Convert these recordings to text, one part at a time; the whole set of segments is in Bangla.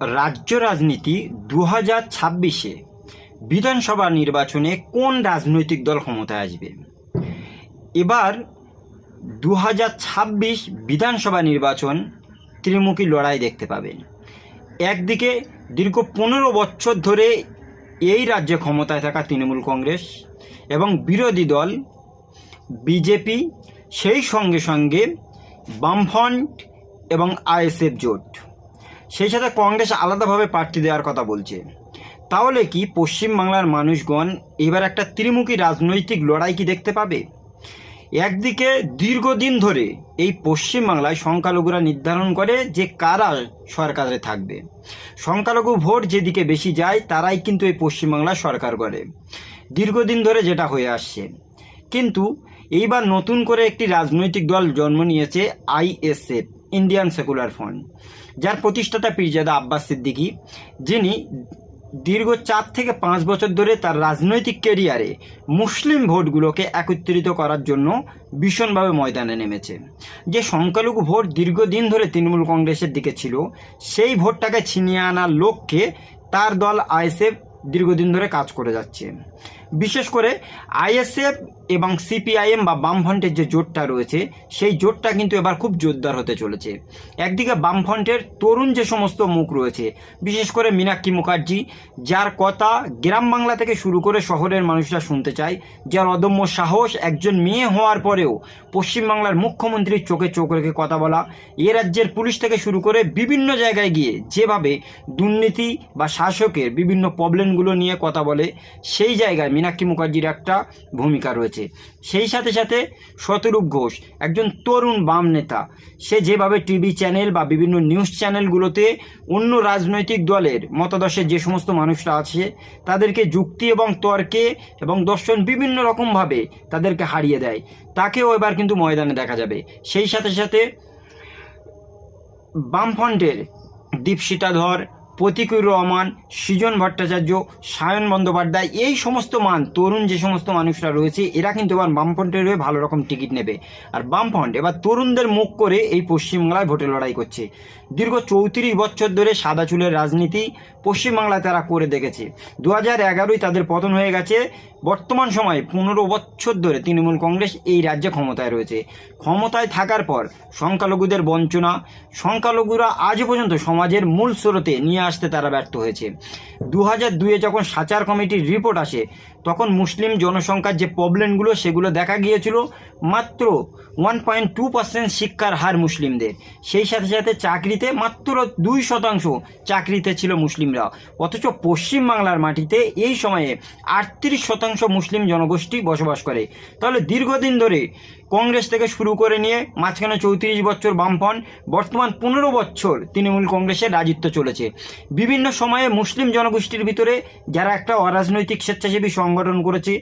রাজ্য রাজনীতি দু হাজার ছাব্বিশে বিধানসভা নির্বাচনে কোন রাজনৈতিক দল ক্ষমতায় আসবে? এবার দু হাজার ছাব্বিশ বিধানসভা নির্বাচন ত্রিমুখী লড়াই দেখতে পাবেন। একদিকে দীর্ঘ পনেরো বছর ধরে এই রাজ্যে ক্ষমতায় থাকা তৃণমূল কংগ্রেস এবং বিরোধী দল বিজেপি, সেই সঙ্গে সঙ্গে বামফ্রন্ট এবং আইএসএফ জোট। সেই সাথে কংগ্রেস আলাদাভাবে প্রার্থী দেওয়ার কথা বলছে। তাহলে কি পশ্চিমবাংলার মানুষগণ এবার একটা ত্রিমুখী রাজনৈতিক লড়াই কি দেখতে পাবে? একদিকে দীর্ঘদিন ধরে এই পশ্চিমবাংলায় সংখ্যালঘুরা নির্ধারণ করে যে কারা সরকারে থাকবে। সংখ্যালঘু ভোট যেদিকে বেশি যায়, তারাই কিন্তু এই পশ্চিমবাংলায় সরকার করে। দীর্ঘদিন ধরে যেটা হয়ে আসছে। কিন্তু এইবার নতুন করে একটি রাজনৈতিক দল জন্ম নিয়েছে আইএসএফ। ইন্ডিয়ান সেকুলার ফ্রন্ট যার প্রতিষ্ঠাতা পীরজাদা আব্বাস সিদ্দিকী, যিনি দীর্ঘ চার থেকে পাঁচ বছর ধরে তার রাজনৈতিক ক্যারিয়ারে মুসলিম ভোটগুলোকে একত্রিত করার জন্য ভীষণভাবে ময়দানে নেমেছে। যে সংখ্যালঘু ভোট দীর্ঘদিন ধরে তৃণমূল কংগ্রেসের দিকে ছিল, সেই ভোটটাকে ছিনিয়ে আনার লক্ষ্যে তার দল আইএসএফ দীর্ঘদিন ধরে কাজ করে যাচ্ছে। বিশেষ করে আইএসএফ এবং সিপিআইএম বা বামফ্রন্টের যে জোটটা রয়েছে, সেই জোটটা কিন্তু এবার খুব জোরদার হতে চলেছে। একদিকে বামফ্রন্টের তরুণ যে সমস্ত মুখ রয়েছে, বিশেষ করে মীনাক্ষী মুখার্জি, যার কথা গ্রাম বাংলা থেকে শুরু করে শহরের মানুষরা শুনতে চায়, যার অদম্য সাহস একজন মেয়ে হওয়ার পরেও পশ্চিমবাংলার মুখ্যমন্ত্রীর চোখে চোখ রেখে কথা বলা, এ রাজ্যের পুলিশ থেকে শুরু করে বিভিন্ন জায়গায় গিয়ে যেভাবে দুর্নীতি বা শাসকের বিভিন্ন প্রবলেমগুলো নিয়ে কথা বলে, সেই জায়গায় মীনাক্ষী মুখার্জির একটা ভূমিকা রয়েছে। সেই সাথে সাথে শতরূপ ঘোষ, একজন তরুণ বাম নেতা, সে যেভাবে টিভি চ্যানেল বা বিভিন্ন নিউজ চ্যানেলগুলোতে অন্য রাজনৈতিক দলের মতাদর্শের যে সমস্ত মানুষরা আছে, তাদেরকে যুক্তি এবং তর্কে এবং দর্শন বিভিন্ন রকমভাবে তাদেরকে হারিয়ে দেয়। তাকেও এবার কিন্তু ময়দানে দেখা যাবে। সেই সাথে সাথে বামফ্রন্টের দীপশিতা ধর প্রতীকুর রহমান, সৃজন ভট্টাচার্য, সায়ন বন্দ্যোপাধ্যায়, এই সমস্ত মান, তরুণ যে সমস্ত মানুষরা রয়েছে, এরা কিন্তু এবার বামফ্রন্টের হয়ে ভালো রকম টিকিট নেবে। আর বামফ্রন্ট, এবার তরুণদের মুখ করে এই পশ্চিমবাংলায় ভোটে লড়াই করছে। দীর্ঘ চৌত্রিশ বছর ধরে সাদা চুলের রাজনীতি পশ্চিমবাংলায় তারা করে দেখেছে। দু হাজার এগারোই তাদের পতন হয়ে গেছে। বর্তমান সময়ে পনেরো বছর ধরে তৃণমূল কংগ্রেস এই রাজ্যে ক্ষমতায় রয়েছে। ক্ষমতায় থাকার পর সংখ্যালঘুদের বঞ্চনা, সংখ্যালঘুরা আজও পর্যন্ত সমাজের মূল স্রোতে নিয়ে আসতে তারা ব্যর্থ হয়েছে। দু হাজার দুয়ে যখন সাচার কমিটির রিপোর্ট আসে, তখন মুসলিম জনসংখ্যার যে প্রবলেমগুলো সেগুলো দেখা গিয়েছিল, মাত্র ওয়ান পয়েন্ট টু পার্সেন্ট শিক্ষার হার মুসলিমদের। সেই সাথে সাথে চাকরিতে মাত্র দুই শতাংশ চাকরিতে ছিল মুসলিমরা। অথচ পশ্চিমবাংলার মাটিতে এই সময়ে আটত্রিশ শতাংশ মুসলিম জনগোষ্ঠী বসবাস করে। তাহলে দীর্ঘদিন ধরে কংগ্রেস থেকে শুরু করে নিয়ে মাঝখানে চৌত্রিশ বছর বামফ্রন্ট, বর্তমান পনেরো বছর তৃণমূল কংগ্রেসের রাজত্ব চলেছে। বিভিন্ন সময়ে মুসলিম জনগোষ্ঠীর ভিতরে যারা একটা অরাজনৈতিক স্বেচ্ছাসেবী সংগঠন করেছে,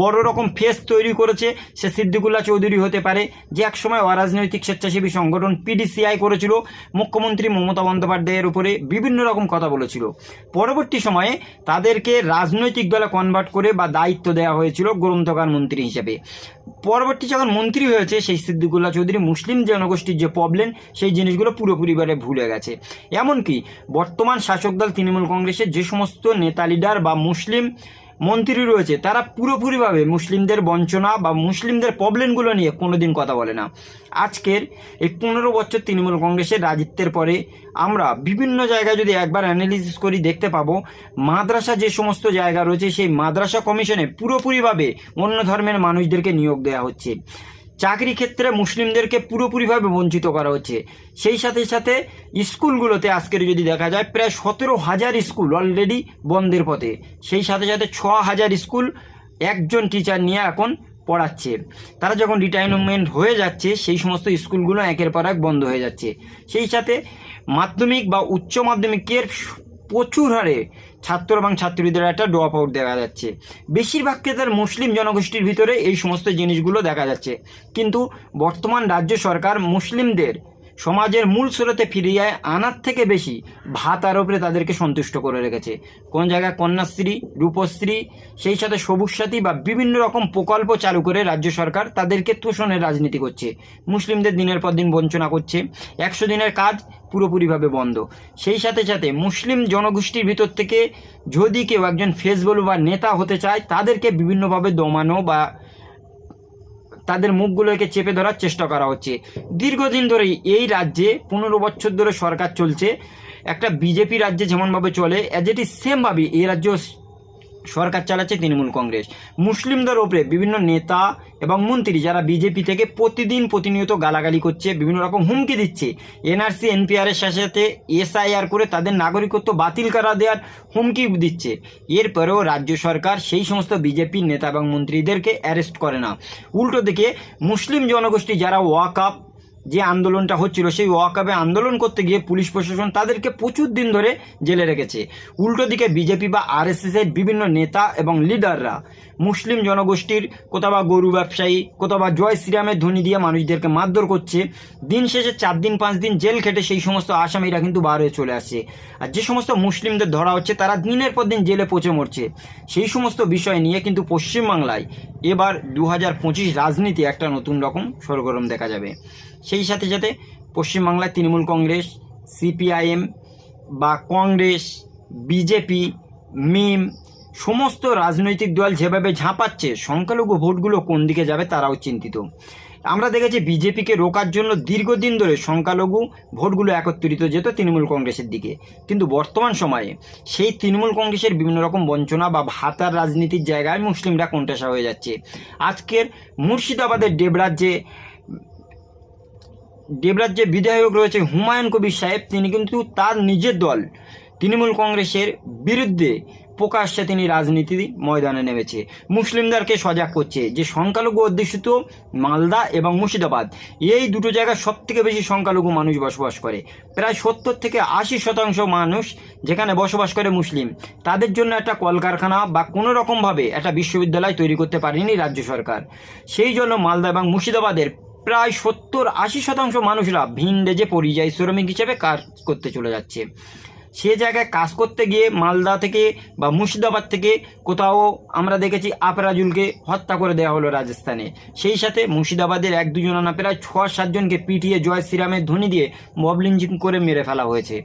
বড় রকম ফেস তৈরি করেছে, সে সিদ্দিকুল্লা চৌধুরী হতে পারে, যে একসময় অরাজনৈতিক স্বেচ্ছাসেবী সংগঠন পিডিসিআই করেছিল, মুখ্যমন্ত্রী মমতা বন্দ্যোপাধ্যায়ের উপরে বিভিন্ন রকম কথা বলেছিল। পরবর্তী সময়ে তাদেরকে রাজনৈতিক দলে কনভার্ট করে বা দায়িত্ব দেওয়া হয়েছিল গ্রন্থকার মন্ত্রী হিসেবে। পরবর্তী যখন মন্ত্রী হয়েছে সেই সিদ্দিকুল্লাহ চৌধুরী মুসলিম জনগোষ্ঠীর যে প্রবলেম সেই জিনিসগুলো পুরোপুরিবারে ভুলে গেছে। এমনকি বর্তমান শাসক দল তৃণমূল কংগ্রেসের যে সমস্ত নেতা লিডার বা মুসলিম মন্ত্রী রয়েছে, তারা পুরোপুরিভাবে মুসলিমদের বঞ্চনা বা মুসলিমদের প্রবলেমগুলো নিয়ে কোনোদিন কথা বলে না। আজকের এই পনেরো বছর তৃণমূল কংগ্রেসের রাজত্বের পরে আমরা বিভিন্ন জায়গায় যদি একবার অ্যানালিসিস করি দেখতে পাবো, মাদ্রাসা যে সমস্ত জায়গা রয়েছে, সেই মাদ্রাসা কমিশনে পুরোপুরিভাবে অন্য ধর্মের মানুষদেরকে নিয়োগ দেওয়া হচ্ছে। চাকরি ক্ষেত্রে মুসলিমদেরকে পুরোপুরিভাবে বঞ্চিত করা হচ্ছে। সেই সাথে সাথে স্কুলগুলোতে আজকের যদি দেখা যায়, প্রায় সতেরো হাজার স্কুল অলরেডি বন্ধের পথে। সেই সাথে সাথে ছ হাজার স্কুল একজন টিচার নিয়ে এখন পড়াচ্ছে। তারা যখন রিটায়ারমেন্ট হয়ে যাচ্ছে, সেই সমস্ত স্কুলগুলো একের পর এক বন্ধ হয়ে যাচ্ছে। সেই সাথে মাধ্যমিক বা উচ্চ মাধ্যমিকের প্রচুর হারে ছাত্র এবং ছাত্রীদের একটা ড্রপ আউট দেখা যাচ্ছে। বেশিরভাগ ক্ষেত্রে মুসলিম জনগোষ্ঠীর ভিতরে এই সমস্ত জিনিসগুলো দেখা যাচ্ছে। কিন্তু বর্তমান রাজ্য সরকার মুসলিমদের সমাজের মূল স্রোতে ফিরিয়ে আনার থেকে বেশি ভাতার ওপরে তাদেরকে সন্তুষ্ট করে রেখেছে। কোন জায়গায় কন্যাশ্রী, রূপশ্রী, সেই সাথে সবুজ সাথী বা বিভিন্ন রকম প্রকল্প চালু করে রাজ্য সরকার তাদেরকে তোষণের রাজনীতি করছে। মুসলিমদের দিনের পর দিন বঞ্চনা করছে। একশো দিনের কাজ পুরোপুরিভাবে বন্ধ। সেই সাথে সাথে মুসলিম জনগোষ্ঠীর ভিতর থেকে যদি কেউ একজন ফেসবল বা নেতা হতে চায়, তাদেরকে বিভিন্নভাবে দমানো বা তাদের মুখগুলোকে চেপে ধরার চেষ্টা করা হচ্ছে। দীর্ঘদিন ধরেই এই রাজ্যে পনেরো বছর ধরে সরকার চলছে। একটা বিজেপি রাজ্যে যেমনভাবে চলে অ্যাজ ইট ইজ সেমভাবে এই রাজ্য সরকার চালাচ্ছে তৃণমূল কংগ্রেস। মুসলিমদের ওপরে বিভিন্ন নেতা এবং মন্ত্রী যারা বিজেপি থেকে প্রতিদিন প্রতিনিয়ত গালাগালি করছে, বিভিন্ন রকম হুমকি দিচ্ছে, এনআরসি, এনপিআর এর সাথে সাথে এসআইআর করে তাদের নাগরিকত্ব বাতিল করা দেওয়ার হুমকি দিচ্ছে। এরপরেও রাজ্য সরকার সেই সমস্ত বিজেপির নেতা এবং মন্ত্রীদেরকে অ্যারেস্ট করে না। উল্টো দিকে মুসলিম জনগোষ্ঠী যারা ওয়াক আপ যে আন্দোলনটা হচ্ছিল, সেই ওয়াকাবে আন্দোলন করতে গিয়ে পুলিশ প্রশাসন তাদেরকে প্রচুর দিন ধরে জেলে রেখেছে। উল্টো দিকে বিজেপি বা আরএসএস এর বিভিন্ন নেতা এবং লিডাররা মুসলিম জনগোষ্ঠীর, কোথাও বা গরু ব্যবসায়ী, কোথাও বা জয় শ্রীরামের ধ্বনি দিয়ে মানুষদেরকে মারধর করছে। দিন শেষে চার দিন, পাঁচ দিন জেল খেটে সেই সমস্ত আসামিরা কিন্তু বার হয়ে চলে আসছে। আর যে সমস্ত মুসলিমদের ধরা হচ্ছে, তারা দিনের পর দিন জেলে পচে মরছে। সেই সমস্ত বিষয় নিয়ে কিন্তু পশ্চিমবাংলায় এবার দু হাজার পঁচিশ রাজনীতি একটা নতুন রকম সরগরম দেখা যাবে। সেই সাথে সাথে পশ্চিমবাংলায় তৃণমূল কংগ্রেস, সিপিআইএম বা কংগ্রেস, বিজেপি, মিম সমস্ত রাজনৈতিক দল যেভাবে ঝাঁপাচ্ছে, সংখ্যালঘু ভোটগুলো কোন দিকে যাবে তারাও চিন্তিত। আমরা দেখেছি বিজেপিকে রোকার জন্য দীর্ঘদিন ধরে সংখ্যালঘু ভোটগুলো একত্রিত যেত তৃণমূল কংগ্রেসের দিকে। কিন্তু বর্তমান সময়ে সেই তৃণমূল কংগ্রেসের বিভিন্ন রকম বঞ্চনা বা ভাতার রাজনীতির জায়গায় মুসলিমরা কোণঠাসা হয়ে যাচ্ছে। আজকের মুর্শিদাবাদের ডেবরাজ্যে দেবরাজ যে বিধায়ক রয়েছে হুমায়ুন কবির সাহেব, তিনি কিন্তু তার নিজের দল তৃণমূল কংগ্রেসের বিরুদ্ধে প্রকাশ্যে তিনি রাজনীতি ময়দানে নেমেছে। মুসলিমদেরকে সজাগ করছে যে সংখ্যালঘু অধ্যুষিত মালদা এবং মুর্শিদাবাদ, এই দুটো জায়গায় সব থেকে বেশি সংখ্যালঘু মানুষ বসবাস করে। প্রায় সত্তর থেকে আশি শতাংশ মানুষ যেখানে বসবাস করে মুসলিম। তাদের জন্য একটা কলকারখানা বা কোনো রকমভাবে একটা বিশ্ববিদ্যালয় তৈরি করতে পারেনি রাজ্য সরকার। সেই জন্য মালদা এবং মুর্শিদাবাদের প্রায় সত্তর আশি শতাংশ মানুষরা ভিন রেজে পরিযায়ী শ্রমিক হিসেবে কাজ করতে চলে যাচ্ছে। সে জায়গায় কাজ করতে গিয়ে মালদা থেকে বা মুর্শিদাবাদ থেকে কোথাও আমরা দেখেছি আপরাজুলকে হত্যা করে দেওয়া হলো রাজস্থানে। সেই সাথে মুর্শিদাবাদের এক দুজন প্রায় ছ সাতজনকে পিটিয়ে জয় শ্রীরামের ধ্বনি দিয়ে মব লিঞ্চিং করে মেরে ফেলা হয়েছে।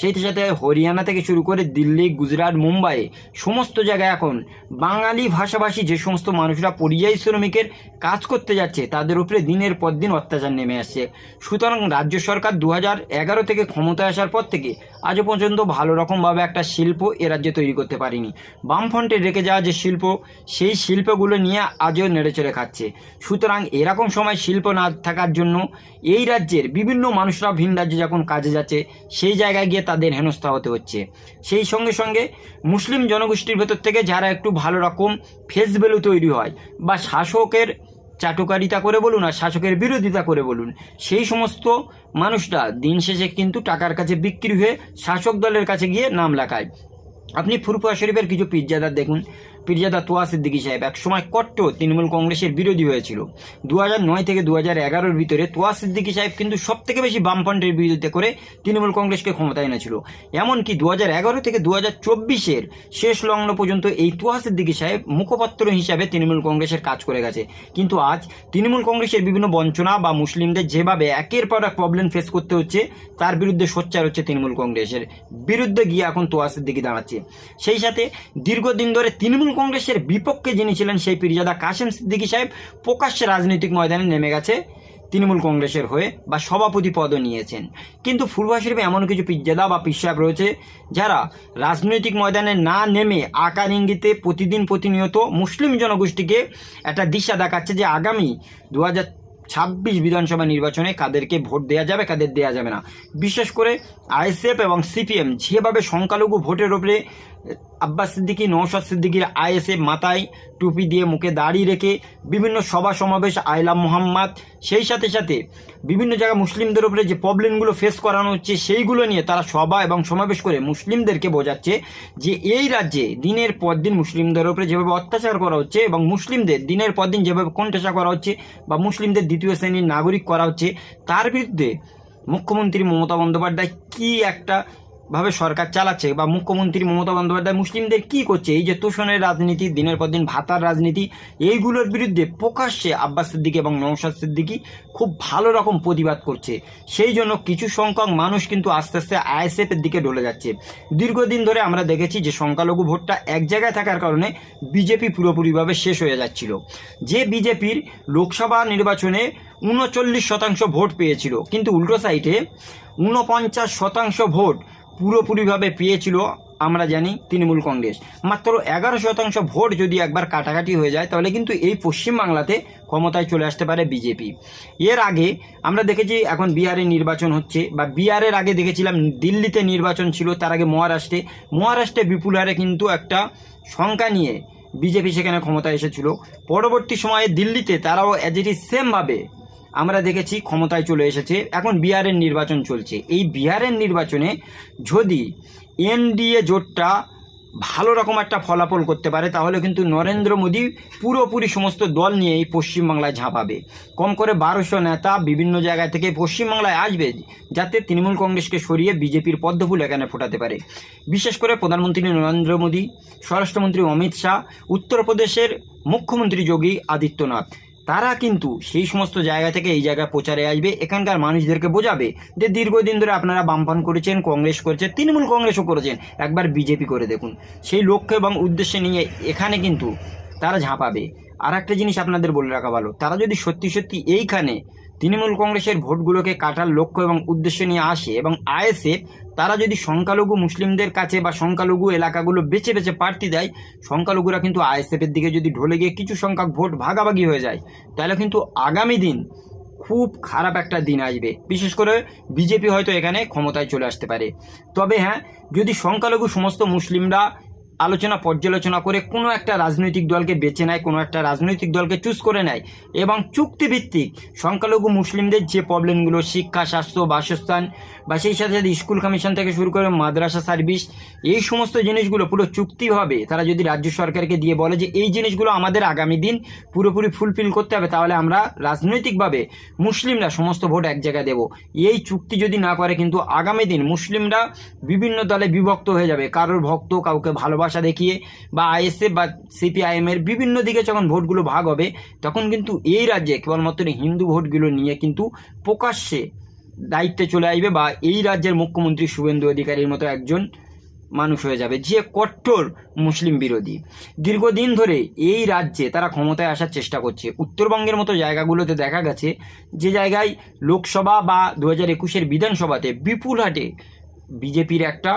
সেই সাথে হরিয়ানা থেকে শুরু করে দিল্লি, গুজরাট, মুম্বাই সমস্ত জায়গায় এখন বাঙালি ভাষাভাষী যে সমস্ত মানুষরা পরিযায়ী শ্রমিকের কাজ করতে যাচ্ছে, তাদের উপরে দিনের পর দিন অত্যাচার নেমে আসছে। সুতরাং রাজ্য সরকার দু থেকে ক্ষমতায় আসার পর থেকে আজও পর্যন্ত ভালো রকমভাবে একটা শিল্প এ রাজ্যে তৈরি করতে পারেনি। বামফ্রন্টে রেখে যাওয়া যে শিল্প, সেই শিল্পগুলো নিয়ে আজও নেড়ে চড়ে খাচ্ছে। সুতরাং এরকম সময় শিল্প না থাকার জন্য এই রাজ্যের বিভিন্ন মানুষরা ভিন রাজ্যে যখন কাজে যাচ্ছে, সেই জায়গায় গিয়ে তাদের হেনস্থা হতে হচ্ছে। সেই সঙ্গে সঙ্গে মুসলিম জনগোষ্ঠীর ভেতর থেকে যারা একটু ভালো রকম ফেস ভ্যালু তৈরি হয় বা শাসকের চাটুকারিতা করে বলুন আর শাসকের বিরোধিতা করে বলুন, সেই সমস্ত মানুষরা দিন শেষে কিন্তু টাকার কাছে বিক্রি হয়ে শাসক দলের কাছে গিয়ে নাম লেখায়। আপনি ফুরফুয়া শরীফের কিছু পিজ্জাদার দেখুন পিরজাদা তোয়া সিদ্দিকী সাহেব। একসময় কট্টর তৃণমূল কংগ্রেসের বিরোধী হয়েছিল। দু নয় থেকে দু হাজার এগারোর ভিতরে তোয়া সিদ্দিকী সাহেব কিন্তু সব থেকে বেশি বামফ্রন্টের বিরোধিতা করে তৃণমূল কংগ্রেসকে ক্ষমতায় এনেছিল। এমনকি দু হাজার এগারো থেকে দু হাজার চব্বিশের শেষ লগ্ন পর্যন্ত এই তোয়া সিদ্দিকী সাহেব মুখপাত্র হিসাবে তৃণমূল কংগ্রেসের কাজ করে গেছে। কিন্তু আজ তৃণমূল কংগ্রেসের বিভিন্ন বঞ্চনা বা মুসলিমদের যেভাবে একের পর এক প্রবলেম ফেস করতে হচ্ছে, তার বিরুদ্ধে সোচ্চার হচ্ছে তৃণমূল কংগ্রেসের। বিরুদ্ধে গিয়ে এখন তোয়া সিদ্দিকী দাঁড়াচ্ছে। সেই সাথে দীর্ঘদিন ধরে তৃণমূল কংগ্রেসের বিপক্ষে যিনি ছিলেন সেই পীরজাদা কাশেম সিদ্দিকী সাহেব প্রকাশ্যে রাজনৈতিক ময়দানে নেমে গেছে তৃণমূল কংগ্রেসের হয়ে বা সভাপতি পদও নিয়েছেন। কিন্তু ফুলবাহ শরীফে এমন কিছু পিজ্জাদা বা পিস রয়েছে যারা রাজনৈতিক ময়দানে না নেমে আকার ইঙ্গিতে প্রতিদিন প্রতিনিয়ত মুসলিম জনগোষ্ঠীকে একটা দিশা দেখাচ্ছে যে আগামী দু ছাব্বিশ বিধানসভা নির্বাচনে কাদেরকে ভোট দেওয়া যাবে, কাদের দেওয়া যাবে না। বিশেষ করে আইএসএফ এবং সিপিএম যেভাবে সংখ্যালঘু ভোটের ওপরে আব্বাস সিদ্দিকী নৌশাদ সিদ্দিকির আইএসএফ মাথায় টুপি দিয়ে মুখে দাড়ি রেখে বিভিন্ন সভা সমাবেশ, আইলাম মোহাম্মদ, সেই সাথে সাথে বিভিন্ন জায়গায় মুসলিমদের উপরে যে প্রবলেমগুলো ফেস করানো হচ্ছে, সেইগুলো নিয়ে তারা সভা এবং সমাবেশ করে মুসলিমদেরকে বোঝাচ্ছে যে এই রাজ্যে দিনের পর দিন মুসলিমদের উপরে যেভাবে অত্যাচার করা হচ্ছে এবং মুসলিমদের দিনের পর দিন যেভাবে কণ্ঠেসা করা হচ্ছে বা মুসলিমদের দ্বিতীয় শ্রেণির নাগরিক করা হচ্ছে, তার বিরুদ্ধে মুখ্যমন্ত্রী মমতা বন্দ্যোপাধ্যায় কি একটা ভাবে সরকার চালাচ্ছে বা মুখ্যমন্ত্রী মমতা বন্দ্যোপাধ্যায় মুসলিমদের কি করছে? এই যে তোষণের রাজনীতি, দিনের পর দিন ভাতার রাজনীতি, এইগুলোর বিরুদ্ধে প্রকাশ্যে আব্বাস সিদ্দিকি এবং নৌশাদ সিদ্দিকি খুব ভালো রকম প্রতিবাদ করছে। সেই জন্য কিছু সংখ্যক মানুষ কিন্তু আস্তে আস্তে আইএসএফ এর দিকে ডলে যাচ্ছে। দীর্ঘদিন ধরে আমরা দেখেছি যে সংখ্যালঘু ভোটটা এক জায়গায় থাকার কারণে বিজেপি পুরোপুরিভাবে শেষ হয়ে যাচ্ছিল। যে বিজেপির লোকসভা নির্বাচনে উনচল্লিশ শতাংশ ভোট পেয়েছিল, কিন্তু উল্টো সাইডে ঊনপঞ্চাশ শতাংশ ভোট পুরোপুরিভাবে পেয়েছিল আমরা জানি তৃণমূল কংগ্রেস। মাত্র এগারো শতাংশ ভোট যদি একবার কাটাকাটি হয়ে যায়, তাহলে কিন্তু এই পশ্চিমবাংলাতে ক্ষমতায় চলে আসতে পারে বিজেপি। এর আগে আমরা দেখেছি এখন বিহারে নির্বাচন হচ্ছে, বা বিহারের আগে দেখেছিলাম দিল্লিতে নির্বাচন ছিল, তার আগে মহারাষ্ট্রে। মহারাষ্ট্রে বিপুল হারে কিন্তু একটা সংখ্যা নিয়ে বিজেপি সেখানে ক্ষমতায় এসেছিল। পরবর্তী সময়ে দিল্লিতে তারাও অ্যাজ ইট ইজ সেমভাবে আমরা দেখেছি ক্ষমতায় চলে এসেছে। এখন বিহারের নির্বাচন চলছে। এই বিহারের নির্বাচনে যদি এনডিএ জোটটা ভালো রকম একটা ফলাফল করতে পারে, তাহলে কিন্তু নরেন্দ্র মোদী পুরোপুরি সমস্ত দল নিয়ে এই পশ্চিমবাংলায় ঝাঁপাবে। কম করে বারোশো নেতা বিভিন্ন জায়গা থেকে পশ্চিমবাংলায় আসবে, যাতে তৃণমূল কংগ্রেসকে সরিয়ে বিজেপির পদ্মফুল এখানে ফোটাতে পারে। বিশেষ করে প্রধানমন্ত্রী নরেন্দ্র মোদী, স্বরাষ্ট্রমন্ত্রী অমিত শাহ, উত্তরপ্রদেশের মুখ্যমন্ত্রী যোগী আদিত্যনাথ। তারা কিন্তু সেই সমস্ত জায়গা থেকে এই জায়গায় প্রচারে আসবে, এখানকার মানুষদেরকে বোঝাবে যে দীর্ঘদিন ধরে আপনারা বামপান করেছেন, কংগ্রেস করেছেন, তৃণমূল কংগ্রেসও করেছেন। একবার বিজেপি করে দেখুন। সেই লক্ষ্য এবং উদ্দেশ্যে নিয়ে এখানে কিন্তু তারা ঝাঁপাবে। আর একটা জিনিস আপনাদের বলে রাখা ভালো, তারা যদি সত্যি সত্যি এইখানে তৃণমূল কংগ্রেসের ভোটগুলোকে কাটার লক্ষ্য এবং উদ্দেশ্য নিয়ে আসে এবং আইএসএফ, তারা যদি সংখ্যালঘু মুসলিমদের কাছে বা সংখ্যালঘু এলাকাগুলো বেছে বেছে প্রার্থী দেয়, সংখ্যালঘুরা কিন্তু আইএসএফের দিকে যদি ঢলে গিয়ে কিছু সংখ্যক ভোট ভাগাভাগি হয়ে যায়, তাহলে কিন্তু আগামী দিন খুব খারাপ একটা দিন আসবে। বিশেষ করে বিজেপি হয়তো এখানে ক্ষমতায় চলে আসতে পারে। তবে হ্যাঁ যদি সংখ্যালঘু সমস্ত মুসলিমরা আলোচনা, পর্যালোচনা করে কোনো একটা রাজনৈতিক দলকে বেছে নেয়, কোনো একটা রাজনৈতিক দলকে চুজ করে নেয় এবং চুক্তিভিত্তিক সংখ্যালঘু মুসলিমদের যে প্রবলেমগুলো, শিক্ষা, স্বাস্থ্য, বাসস্থান বা সেই সাথে সাথে স্কুল কমিশন থেকে শুরু করে মাদ্রাসা সার্ভিস, এই সমস্ত জিনিসগুলো পুরো চুক্তিভাবে তারা যদি রাজ্য সরকারকে দিয়ে বলে যে এই জিনিসগুলো আমাদের আগামী দিন পুরোপুরি ফুলফিল করতে হবে, তাহলে আমরা রাজনৈতিকভাবে মুসলিমরা সমস্ত ভোট এক জায়গায় দেব। এই চুক্তি যদি না করে কিন্তু আগামী দিন মুসলিমরা বিভিন্ন দলে বিভক্ত হয়ে যাবে, কারোর ভক্ত, কাউকে ভালোবাসা দেখিয়ে বা আইএসএফ বা সিপিআইএম এর বিভিন্ন দিকে যখন ভোটগুলো ভাগ হবে, তখন কিন্তু এই রাজ্যে কেবলমাত্র হিন্দু ভোটগুলো নিয়ে কিন্তু প্রকাশ্যে দায়িত্বে চলে আসবে বা এই রাজ্যের মুখ্যমন্ত্রী শুভেন্দু অধিকারীর মতো একজন মানুষ হয়ে যাবে, যে কট্টর মুসলিম বিরোধী। দীর্ঘদিন ধরে এই রাজ্যে তারা ক্ষমতায় আসার চেষ্টা করছে। উত্তরবঙ্গের মতো জায়গাগুলোতে দেখা গেছে যে জায়গায় লোকসভা বা দু হাজার একুশের বিধানসভাতে বিপুল হাটে বিজেপির একটা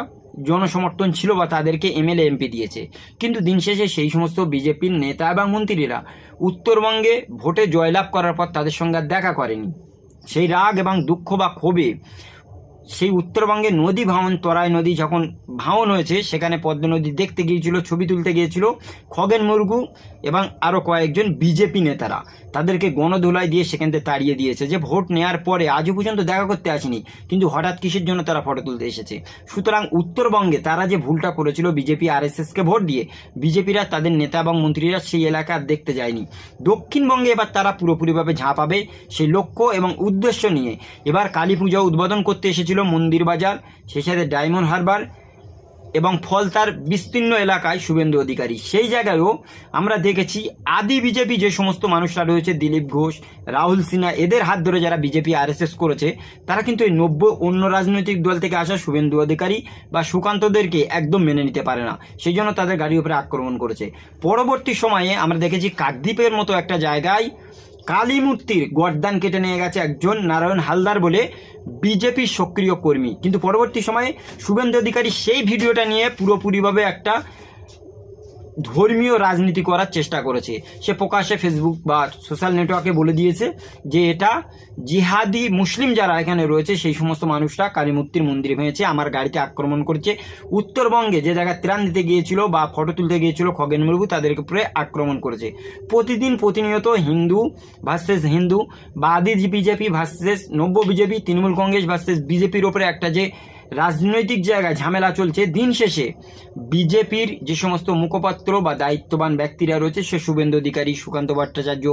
জনসমর্থন ছিল বা তাদেরকে এমএলএ, এমপি দিয়েছে। কিন্তু দিন শেষে সেই সমস্ত বিজেপির নেতা এবং মন্ত্রীরা উত্তরবঙ্গে ভোটে জয়লাভ করার পর তাদের সঙ্গে দেখা করেনি। সেই রাগ এবং দুঃখ বা ক্ষোভে সেই উত্তরবঙ্গে নদী ভাঙন, তরাই নদী যখন ভাঙন হয়েছে, সেখানে পদ্ম নদী দেখতে গিয়েছিল, ছবি তুলতে গিয়েছিল খগেন মুর্মু এবং আরও কয়েকজন বিজেপি নেতারা। তাদেরকে গণধোলাই দিয়ে সেখান থেকে তাড়িয়ে দিয়েছে যে ভোট নেওয়ার পরে আজও পর্যন্ত দেখা করতে আসেনি, কিন্তু হঠাৎ কিসের জন্য তারা ফটো তুলতে এসেছে? সুতরাং উত্তরবঙ্গে তারা যে ভুলটা করেছিল, বিজেপি আরএসএসকে ভোট দিয়ে, বিজেপিরা তাদের নেতা এবং মন্ত্রীরা সেই এলাকা দেখতে যায়নি। দক্ষিণবঙ্গে এবার তারা পুরোপুরিভাবে ঝাঁপাবে সেই লক্ষ্য এবং উদ্দেশ্য নিয়ে। এবার কালী পূজা উদ্বোধন করতে এসেছিল মন্দির বাজার সেই সাথে ডায়মন্ড হারবার এবং ফলতার বিস্তীর্ণ এলাকায় শুভেন্দু অধিকারী। সেই জায়গায়ও আমরা দেখেছি আদি বিজেপি যে সমস্ত মানুষরা রয়েছে, দিলীপ ঘোষ, রাহুল সিনহা, এদের হাত ধরে যারা বিজেপি আরএসএস করেছে, তারা কিন্তু এই নব্য অন্য রাজনৈতিক দল থেকে আসা শুভেন্দু অধিকারী বা সুকান্তদেরকে একদম মেনে নিতে পারে না। সেই জন্য তাদের গাড়ির উপরে আক্রমণ করেছে। পরবর্তী সময়ে আমরা দেখেছি কাকদ্বীপের মতো একটা জায়গায় কালী মূর্তির গর্দান কেটে নিয়ে গেছে একজন নারায়ণ হালদার বলে বিজেপির সক্রিয় কর্মী। কিন্তু পরবর্তী সময়ে শুভেন্দু অধিকারী সেই ভিডিওটা নিয়ে পুরোপুরিভাবে একটা ধর্মীয় রাজনীতি করার চেষ্টা করেছে। সে প্রকাশ্যে ফেসবুক বা সোশ্যাল নেটওয়ার্কে বলে দিয়েছে যে এটা জিহাদি মুসলিম যারা এখানে রয়েছে, সেই সমস্ত মানুষরা কালীমূর্তির মন্দির ভেঙেছে, আমার গাড়িতে আক্রমণ করছে। উত্তরবঙ্গে যে জায়গায় ত্রাণ দিতে গিয়েছিল বা ফটো তুলতে গিয়েছিল খগেন মুর্মু তাদেরকে উপরে আক্রমণ করেছে। প্রতিদিন প্রতিনিয়ত হিন্দু ভার্সেস হিন্দু বা আদি বিজেপি ভার্সেস নব্য বিজেপি, তৃণমূল কংগ্রেস ভার্সেস বিজেপির ওপরে একটা যে রাজনৈতিক জায়গায় ঝামেলা চলছে দিন শেষে। বিজেপির যে সমস্ত মুখপাত্র বা দায়িত্ববান ব্যক্তিরা রয়েছে সে শুভেন্দু অধিকারী, সুকান্ত ভট্টাচার্য,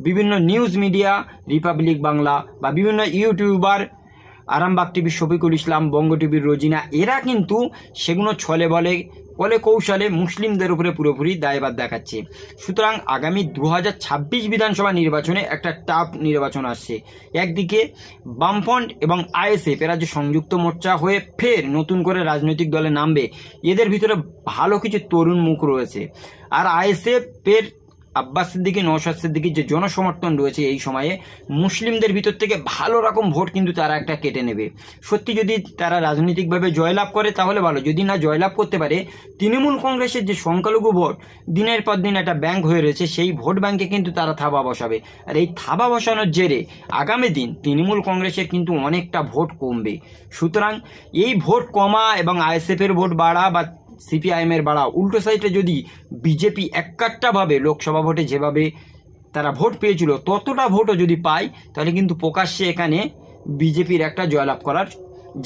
বিভিন্ন নিউজ মিডিয়া রিপাবলিক বাংলা বা বিভিন্ন ইউটিউবার আরামবাগ টিভির শফিকুল ইসলাম, বঙ্গ টিভির রোজিনা, এরা কিন্তু সেগুলো ছলে বলে বলে কৌশলে মুসলিমদের উপরে পুরোপুরি দায়বাদ দেখাচ্ছে। সুতরাং আগামী দু হাজার ছাব্বিশ বিধানসভা নির্বাচনে একটা টাফ নির্বাচন আসছে। একদিকে বামফ্রন্ট এবং আইএসএফ এরা যে সংযুক্ত মোর্চা হয়ে ফের নতুন করে রাজনৈতিক দলে নামবে, এদের ভিতরে ভালো কিছু তরুণ মুখ রয়েছে। আর আইএসএফ এর আব্বাস সিদ্দিকি নৌসাদ সিদ্দিকির যে জনসমর্থন রয়েছে এই সময়ে, মুসলিমদের ভিতর থেকে ভালো রকম ভোট কিন্তু তারা একটা কেটে নেবে। সত্যি যদি তারা রাজনৈতিকভাবে জয়লাভ করে, তাহলে ভালো। যদি না জয়লাভ করতে পারে, তৃণমূল কংগ্রেসের যে সংখ্যালঘু ভোট, দিনের পর দিন একটা ব্যাংক হয়ে রয়েছে, সেই ভোট ব্যাংকে কিন্তু তারা থাবা বসাবে। আর এই থাবা বসানোর জেরে আগামী দিন তৃণমূল কংগ্রেসের কিন্তু অনেকটা ভোট কমবে। সুতরাং এই ভোট কমা এবং আইএসএফের ভোট বাড়া বা সিপিআইএমের বাড়া। উল্টো সাইডে যদি বিজেপি একাট্টাভাবে লোকসভা ভোটে যেভাবে তারা ভোট পেয়েছিল, ততটা ভোটও যদি পায়, তাহলে কিন্তু প্রকাশ্যে এখানে বিজেপির একটা জয়লাভ করার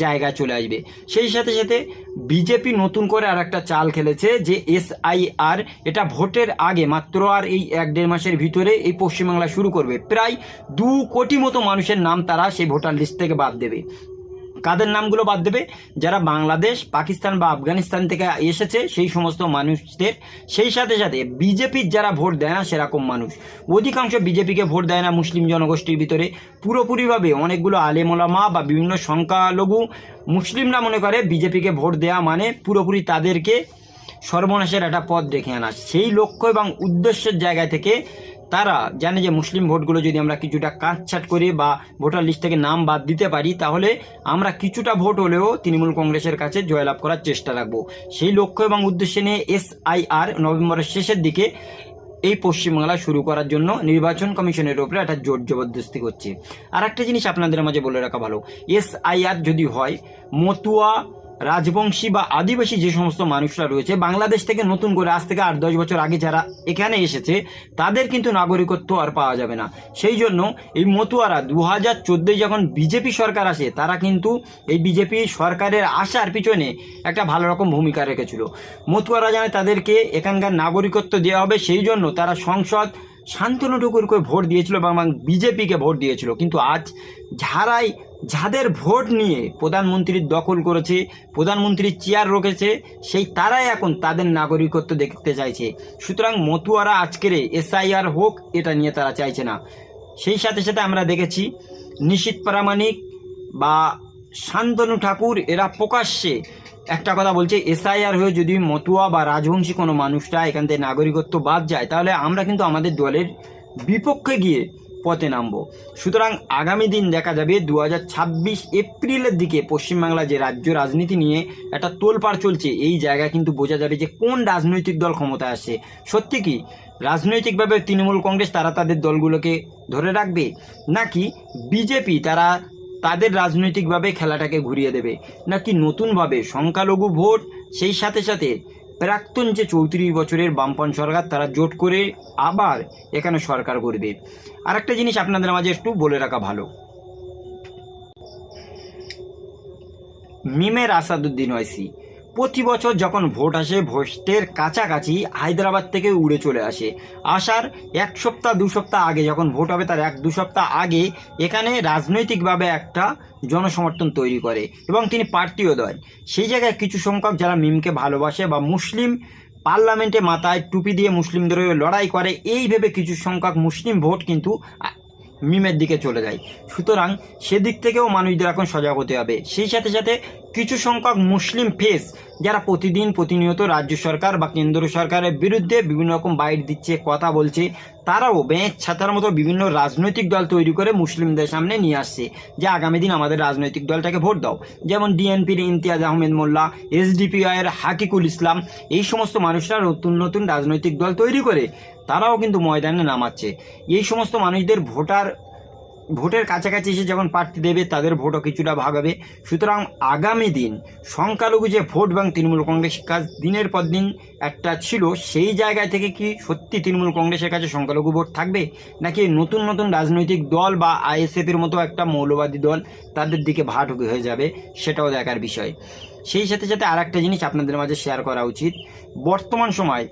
জায়গা চলে আসবে। সেই সাথে সাথে বিজেপি নতুন করে আর একটা চাল খেলেছে যে এসআইআর, এটা ভোটের আগে মাত্র আর এই এক দেড় মাসের ভিতরে এই পশ্চিমবাংলা শুরু করবে। প্রায় দু কোটি মতো মানুষের নাম তারা সেই ভোটার লিস্ট থেকে বাদ দেবে। কাদের নামগুলো বাদ দেবে? যারা বাংলাদেশ, পাকিস্তান বা আফগানিস্তান থেকে এসেছে, সেই সমস্ত মানুষদের। সেই সাথে সাথে বিজেপির যারা ভোট দেয় না, সেরকম মানুষ। অধিকাংশ বিজেপিকে ভোট দেয় না মুসলিম জনগোষ্ঠীর ভিতরে। পুরোপুরিভাবে অনেকগুলো আলেমোলামা বা বিভিন্ন সংখ্যালঘু মুসলিমরা মনে করে বিজেপিকে ভোট দেওয়া মানে পুরোপুরি তাদেরকে সর্বনাশের একটা পথ দেখে আনা। সেই লক্ষ্য এবং উদ্দেশ্যের জায়গা থেকে তারা জানে যে মুসলিম ভোটগুলো যদি আমরা কিছুটা কাটছাট করে বা ভোটার লিস্ট থেকে নাম বাদ দিতে পারি, তাহলে আমরা কিছুটা ভোট হলেও তৃণমূল কংগ্রেসের কাছে জয়লাভ করার চেষ্টা রাখব। সেই লক্ষ্য এবং উদ্দেশ্যে নিয়ে এসআইআর নভেম্বরের শেষের দিকে এই পশ্চিমবাংলা শুরু করার জন্য নির্বাচন কমিশনের উপরে একটা জোর জবরদস্তি করছে। আর একটা জিনিস আপনাদের মাঝে বলে রাখা ভালো, এসআইআর যদি হয়, মতুয়া রাজবংশী বা আদিবাসী যে সমস্ত মানুষরা রয়েছে, বাংলাদেশ থেকে নতুন করে আজ থেকে আট দশ বছর আগে যারা এখানে এসেছে, তাদের কিন্তু নাগরিকত্ব আর পাওয়া যাবে না। সেই জন্য এই মতুয়ারা দু হাজার চোদ্দোয় যখন বিজেপি সরকার আসে, তারা কিন্তু এই বিজেপি সরকারের আসার পিছনে একটা ভালো রকম ভূমিকা রেখেছিল। মতুয়ারা জানে তাদেরকে এখানকার নাগরিকত্ব দেওয়া হবে, সেই জন্য তারা সংসদ শান্তনু করে ভোট দিয়েছিল এবং বিজেপিকে ভোট দিয়েছিল। কিন্তু আজ যারাই যাদের ভোট নিয়ে প্রধানমন্ত্রীর দখল করেছে প্রধানমন্ত্রীর চেয়ার রেখেছে, সেই তারাই এখন তাদের নাগরিকত্ব দেখতে চাইছে। সুতরাং মতুয়ারা আজকের এসআইআর হোক, এটা নিয়ে তারা চাইছে না। সেই সাথে সাথে আমরা দেখেছি, নিশীত প্রামাণিক বা শান্তনু ঠাকুর, এরা প্রকাশ্যে একটা কথা বলছে, এসআইআর হয়ে যদি মতুয়া বা রাজবংশী কোনো মানুষটা এখান থেকে নাগরিকত্ব বাদ যায়, তাহলে আমরা কিন্তু আমাদের দলের বিপক্ষে গিয়ে পথে নামবো। সুতরাং আগামী দিন দেখা যাবে দু হাজার ছাব্বিশ এপ্রিলের দিকে পশ্চিমবাংলা যে রাজ্য রাজনীতি নিয়ে একটা তোলপাড় চলছে। এই জায়গায় কিন্তু বোঝা যাবে যে কোন রাজনৈতিক দল ক্ষমতায় আসছে। সত্যি কি? রাজনৈতিকভাবে তৃণমূল কংগ্রেস তারা তাদের দলগুলোকে ধরে রাখবে? নাকি বিজেপি তারা তাদের রাজনৈতিকভাবে খেলাটাকে ঘুরিয়ে দেবে? নাকি নতুনভাবে সংখ্যালঘু ভোট? সেই সাথে সাথে প্রাক্তন যে চৌত্রিশ বছরের বামপন সরকার, তারা জোট করে আবার এখানে সরকার করবে আর একটা জিনিস আপনাদের মাঝে একটু বলে রাখা ভালো। মিমের আসাদুদ্দিন ওয়াইসি। প্রতি বছর যখন ভোট আসে, ভোটের কাছাকাছি হায়দ্রাবাদ থেকে উড়ে চলে আসে। আসার এক সপ্তাহ, দু সপ্তাহ আগে যখন ভোট হবে, তার এক, দু সপ্তাহ আগে এখানে রাজনৈতিকভাবে একটা জনসমর্থন তৈরি করে এবং তিনি প্রার্থীও দেয় সেই জায়গায় কিছু সংখ্যক যারা মিমকে ভালোবাসে বা মুসলিম পার্লামেন্টে মাথায় টুপি দিয়ে মুসলিমদের লড়াই করে, এই ভেবে কিছু সংখ্যক মুসলিম ভোট কিন্তু মিমের দিকে চলে যায়। সুতরাং সেদিক থেকেও মানুষদের এখন সজাগ হতে হবে। সেই সাথে সাথে কিছু সংখ্যক মুসলিম ফেস যারা প্রতিদিন প্রতিনিয়ত রাজ্য সরকার বা কেন্দ্র সরকারের বিরুদ্ধে বিভিন্ন রকম বাইট দিচ্ছে, কথা বলছে, তারাও ব্যাঁচ ছাতার মতো বিভিন্ন রাজনৈতিক দল তৈরি করে মুসলিমদের সামনে নিয়ে আসছে। যে আগামী দিন আমাদের রাজনৈতিক দলটাকে ভোট দাও। যেমন ডিএনপির ইমতিয়াজ আহমেদ মোল্লা এসডিপিআই এর হাকিকুল ইসলাম, এই সমস্ত মানুষরা নতুন নতুন রাজনৈতিক দল তৈরি করে, তারাও কিন্তু ময়দানে নামাচ্ছে। এই সমস্ত মানুষদের ভোটার ভোটের কাছাকাছি এসে যখন প্রার্থী দেবে, তাদের ভোটও কিছুটা ভাগাবে সুতরাং আগামী দিন সংখ্যালঘু যে ভোট এবং তৃণমূল কংগ্রেস কাজ দিনের পর দিন একটা ছিল, সেই জায়গায় থেকে কি সত্যি তৃণমূল কংগ্রেসের কাছে সংখ্যালঘু ভোট থাকবে? নাকি নতুন নতুন রাজনৈতিক দল বা আইএসএফের মতো একটা মৌলবাদী দল তাদের দিকে ভাট হয়ে যাবে, সেটাও দেখার বিষয়। সেই সাথে সাথে আর একটা জিনিস আপনাদের মাঝে শেয়ার করা উচিত। বর্তমান সময়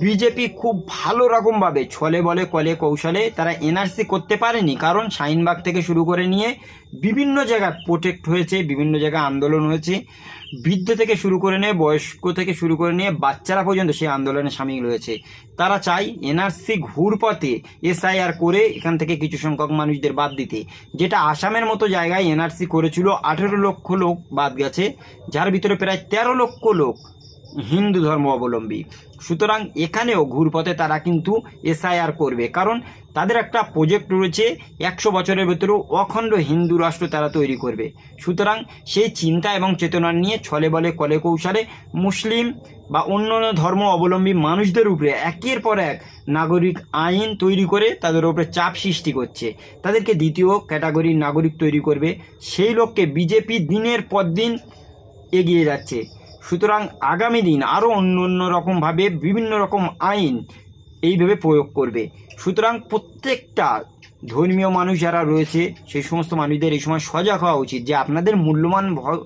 বিজেপি খুব ভালো রকমভাবে ছলে বলে, কলে কৌশলে তারা এনআরসি করতে পারেনি। কারণ শাহিনবাগ থেকে শুরু করে নিয়ে বিভিন্ন জায়গায় প্রোটেক্ট হয়েছে, বিভিন্ন জায়গায় আন্দোলন হয়েছে। বৃদ্ধ থেকে শুরু করে নিয়ে, বয়স্ক থেকে শুরু করে নিয়ে বাচ্চারা পর্যন্ত সেই আন্দোলনে সামিল হয়েছে। তারা চাই এনআরসি ঘুরপথে এসআইআর করে এখান থেকে কিছু সংখ্যক মানুষদের বাদ দিতে। যেটা আসামের মতো জায়গায় এনআরসি করেছিল, আঠেরো লক্ষ লোক বাদ গেছে, যার ভিতরে প্রায় তেরো লক্ষ লোক হিন্দু ধর্ম অবলম্বী। সুতরাং এখানেও ঘুরপথে তারা কিন্তু এসআইআর করবে। কারণ তাদের একটা প্রজেক্ট রয়েছে, একশো বছরের ভেতরেও অখণ্ড হিন্দু রাষ্ট্র তারা তৈরি করবে। সুতরাং সেই চিন্তা এবং চেতনা নিয়ে ছলে বলে কলে কৌশলে মুসলিম বা অন্য ধর্ম অবলম্বী মানুষদের উপরে একের পর এক নাগরিক আইন তৈরি করে তাদের উপরে চাপ সৃষ্টি করছে। তাদেরকে দ্বিতীয় ক্যাটাগরির নাগরিক তৈরি করবে। সেই লোককে বিজেপি দিনের পর দিন এগিয়ে যাচ্ছে। সুতরাং আগামী দিন আরও অন্য অন্য রকমভাবে বিভিন্ন রকম আইন এইভাবে প্রয়োগ করবে। সুতরাং প্রত্যেকটা ধর্মীয় মানুষ যারা রয়েছে, সেই সমস্ত মানুষদের এই সময় সজাগ হওয়া উচিত যে আপনাদের মূল্যবান ভোট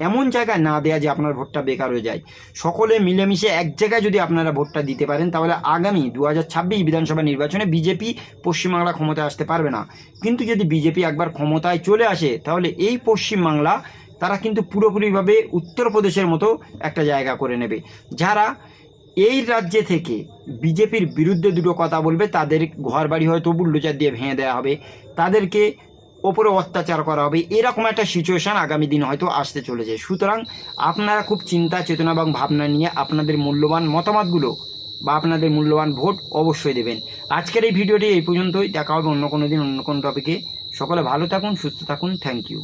এমন জায়গায় না দেয়া যে আপনার ভোটটা বেকার হয়ে যায়। সকলে মিলেমিশে এক জায়গায় যদি আপনারা ভোটটা দিতে পারেন, তাহলে আগামী দু হাজার ছাব্বিশ বিধানসভা নির্বাচনে বিজেপি পশ্চিমবাংলা ক্ষমতায় আসতে পারবে না। কিন্তু যদি বিজেপি একবার ক্ষমতায় চলে আসে, তাহলে এই পশ্চিমবাংলা তারা কিন্তু পুরোপুরিভাবে উত্তরপ্রদেশের মতো একটা জায়গা করে নেবে। যারা এই রাজ্যে থেকে বিজেপির বিরুদ্ধে দুটো কথা বলবে, তাদের ঘর বাড়ি হয়তো বুল্ডোচার দিয়ে ভেঙে দেওয়া হবে, তাদেরকে ওপরে অত্যাচার করা হবে, এরকম একটা সিচুয়েশন আগামী দিন হয়তো আসতে চলেছে। সুতরাং আপনারা খুব চিন্তা, চেতনা এবং ভাবনা নিয়ে আপনাদের মূল্যবান মতামতগুলো বা আপনাদের মূল্যবান ভোট অবশ্যই দেবেন। আজকের এই ভিডিওটি এই পর্যন্তই। দেখা হবে অন্য কোনো দিন অন্য কোনো টপিকে সকলে ভালো থাকুন, সুস্থ থাকুন। Thank you